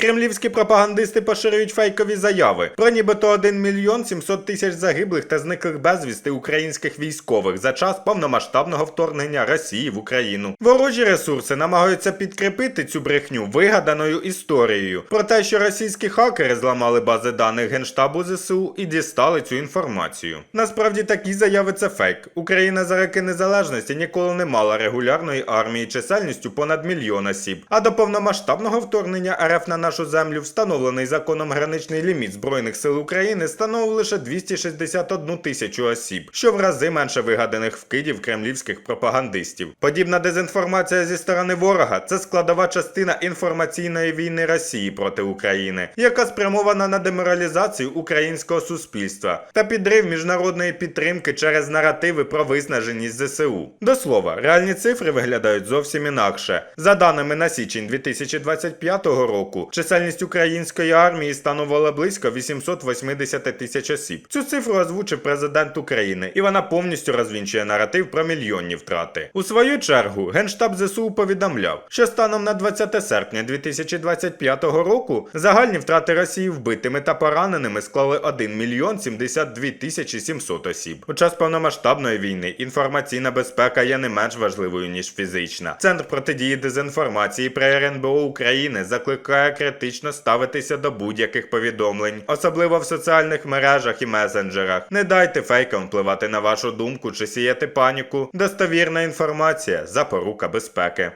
Кремлівські пропагандисти поширюють фейкові заяви про нібито 1 мільйон 700 тисяч загиблих та зниклих безвісти українських військових за час повномасштабного вторгнення Росії в Україну. Ворожі ресурси намагаються підкріпити цю брехню вигаданою історією про те, що російські хакери зламали бази даних генштабу ЗСУ і дістали цю інформацію. Насправді такі заяви це фейк. Україна за роки незалежності ніколи не мала регулярної армії чисельністю понад мільйон осіб. А до повномасштабного вторгнення РФ на нашу землю встановлений законом граничний ліміт збройних сил України становив лише 261 тисячу осіб, що в рази менше вигаданих вкидів кремлівських пропагандистів. Подібна дезінформація зі сторони ворога це складова частина інформаційної війни Росії проти України, яка спрямована на деморалізацію українського суспільства та підрив міжнародної підтримки через наративи про виснаженість ЗСУ. До слова, реальні цифри виглядають зовсім інакше. За даними на січень 2025 року, чисельність української армії становила близько 880 тисяч осіб. Цю цифру озвучив президент України, і вона повністю розвінчує наратив про мільйонні втрати. У свою чергу Генштаб ЗСУ повідомляв, що станом на 20 серпня 2025 року загальні втрати Росії вбитими та пораненими склали 1 мільйон 72 тисячі 700 осіб. У час повномасштабної війни інформаційна безпека є не менш важливою ніж фізична. Центр протидії дезінформації при РНБО України закликає критично ставитися до будь-яких повідомлень, особливо в соціальних мережах і месенджерах. Не дайте фейкам впливати на вашу думку чи сіяти паніку. Достовірна інформація запорука безпеки.